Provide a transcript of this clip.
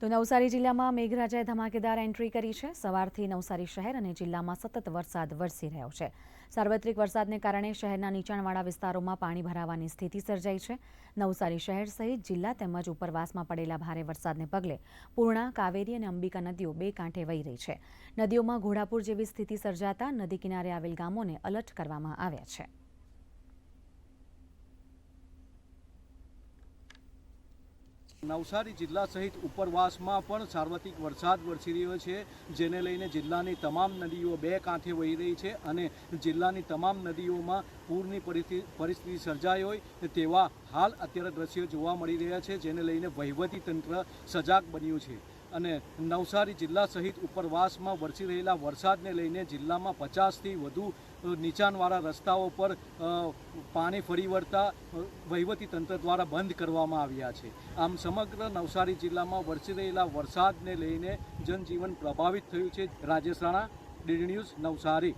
તો નવસારી જિલ્લામાં મેઘરાજાએ ધમાકેદાર એન્ટ્રી કરી છે. સવારથી નવસારી શહેર અને જિલ્લામાં સતત વરસાદ વરસી રહ્યો છે. સાર્વત્રિક વરસાદને કારણે શહેરના નીચાણવાળા વિસ્તારોમાં પાણી ભરાવાની સ્થિતિ સર્જાઈ છે. નવસારી શહેર સહિત જિલ્લા તેમજ ઉપરવાસમાં પડેલા ભારે વરસાદને પગલે પૂર્ણા, કાવેરી અને અંબિકા નદીઓ બે કાંઠે વહી રહી છે. નદીઓમાં ઘોડાપુર જેવી સ્થિતિ સર્જાતા નદી કિનારે આવેલ ગામોને અલર્ટ કરવામાં આવ્યા છે. નવસારી જિલ્લા સહિત ઉપરવાસમાં પણ સાર્વત્રિક વરસાદ વરસી રહ્યો છે, જેને લઈને જિલ્લાની તમામ નદીઓ બે કાંઠે વહી રહી છે અને જિલ્લાની તમામ નદીઓમાં પૂરની પરિસ્થિતિ સર્જાઈ હોય તેવા હાલ અત્યારે દ્રશ્યો જોવા મળી રહ્યા છે, જેને લઈને વહીવટી તંત્ર સજાગ બન્યું છે. અને નવસારી જિલ્લા સહિત ઉપરવાસમાં વરસી રહેલા વરસાદને લઈને જિલ્લામાં પચાસથી વધુ નીચાણવાળા રસ્તાઓ પર પાણી ફરી વળતા તંત્ર દ્વારા બંધ કરવામાં આવ્યા છે. આમ સમગ્ર નવસારી જિલ્લામાં વરસી રહેલા વરસાદને લઈને જનજીવન પ્રભાવિત થયું છે. Rajesh Rana, DD news Navsari.